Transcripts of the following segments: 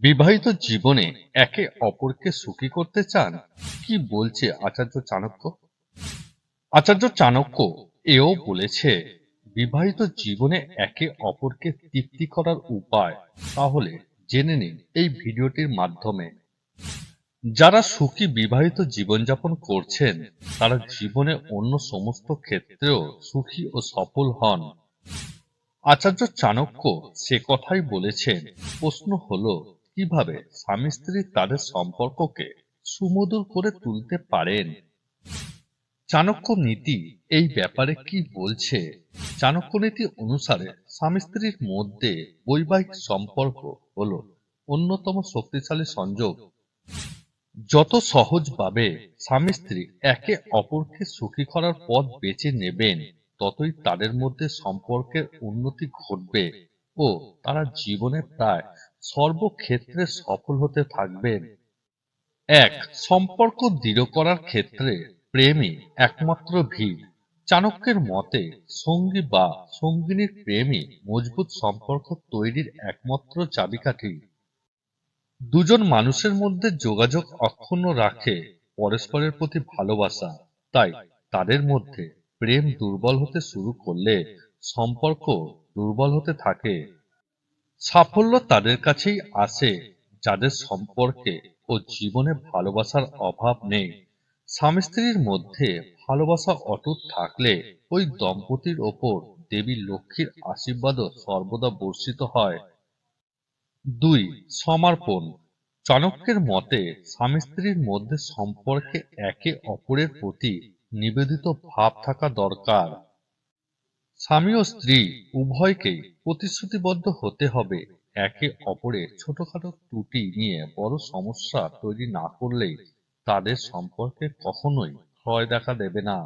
বিবাহিত জীবনে একে অপরকে সুখী করতে চান? কি বলছে আচার্য চাণক্য? আচার্য চাণক্য এও বলেছে, বিবাহিত জীবনে একে অপরকে তৃপ্তি করার উপায়। তাহলে জেনে নিন এই ভিডিওটির মাধ্যমে। যারা সুখী বিবাহিত জীবনযাপন করছেন, তারা জীবনে অন্য সমস্ত ক্ষেত্রেও সুখী ও সফল হন। আচার্য চাণক্য সে কথাই বলেছেন। প্রশ্ন হলো কীভাবে স্বামী স্ত্রী তাদের সম্পর্ককে সুমধুর করে তুলতে পারেন? চাণক্য নীতি এই ব্যাপারে কি বলছে? চাণক্য নীতি অনুসারে স্বামী স্ত্রীর মধ্যে বৈবাহিক সম্পর্ক হলো অন্যতম শক্তিশালী সংযোগ। যত সহজভাবে স্বামী স্ত্রী একে অপরকে সুখী করার পথ বেছে নেবেন, ততই তাদের মধ্যে সম্পর্কের উন্নতি ঘটবে ও তারা জীবনে প্রায় সর্বক্ষেত্রে সফল হতে থাকবেন এক, সম্পর্ক দৃঢ় করার ক্ষেত্রে প্রেমই একমাত্র ভিড়। চাণক্যের মতে, সঙ্গী বা সঙ্গিনীর প্রেমই মজবুত সম্পর্ক তৈরির একমাত্র চাবিকাঠি। দুজন মানুষের মধ্যে যোগাযোগ অক্ষুণ্ণ রাখে পরস্পরের প্রতি ভালোবাসা। তাই তাদের মধ্যে প্রেম দুর্বল হতে শুরু করলে সম্পর্ক দুর্বল হতে থাকে। সাফল্য তাদের কাছেই আসে যাদের সম্পর্কে ও জীবনে ভালোবাসার অভাব নেই। স্বামী স্ত্রীর মধ্যে ভালোবাসা অটুট থাকলে ওই দম্পতির ওপর দেবী লক্ষ্মীর আশীর্বাদও সর্বদা বর্ষিত হয়। দুই, সমর্পণ। চাণক্যের মতে, স্বামী স্ত্রীর মধ্যে সম্পর্কে একে অপরের প্রতি নিবেদিত ভাব থাকা দরকার। স্বামী ও স্ত্রী উভয়কেই প্রতিশ্রুতিবদ্ধ হতে হবে। একে অপরের ছোটখাটো ত্রুটি নিয়ে বড় সমস্যা তৈরি না করলেই তাদের সম্পর্কে কখনোই ক্ষয় দেখা দেবে না।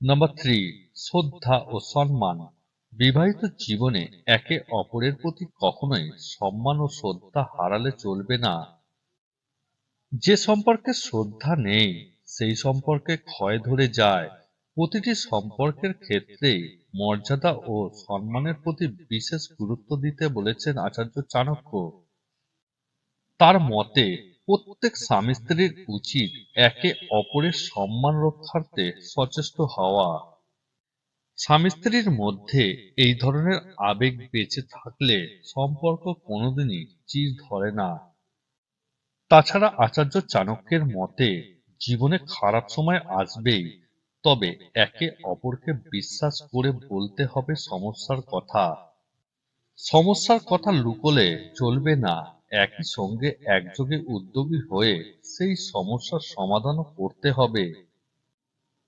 নাম্বার থ্রি, শ্রদ্ধা ও সম্মান। বিবাহিত জীবনে একে অপরের প্রতি কখনোই সম্মান ও শ্রদ্ধা হারালে চলবে না। যে সম্পর্কে শ্রদ্ধা নেই, সেই সম্পর্কে ক্ষয় ধরে যায়। প্রতিটি সম্পর্কের ক্ষেত্রেই মর্যাদা ও সম্মানের প্রতি বিশেষ গুরুত্ব দিতে বলেছেন আচার্য চাণক্য। তার মতে, প্রত্যেক স্বামী স্ত্রীর উচিত একে অপরের সম্মান রক্ষার্থে সচেষ্ট হওয়া। স্বামী স্ত্রীর মধ্যে এই ধরনের আবেগ বেঁচে থাকলে সম্পর্ক কোনোদিনই চির ধরে না। তাছাড়া আচার্য চাণক্যের মতে, জীবনে খারাপ সময় আসবেই তবে একে অপরকে বিশ্বাস করে বলতে হবে সমস্যার কথা। সমস্যার কথা লুকোলে চলবে না। একই সঙ্গে একযোগে উদ্যোগী হয়ে সেই সমস্যার সমাধানও করতে হবে।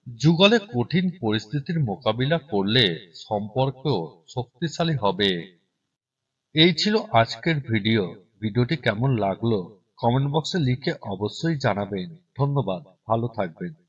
যুগলে কঠিন পরিস্থিতির মোকাবিলা করলে সম্পর্ক শক্তিশালী হবে। এই ছিল আজকের ভিডিও। ভিডিওটি কেমন লাগল? কমেন্ট বক্সে লিখে অবশ্যই জানাবেন। ধন্যবাদ। ভালো থাকবেন।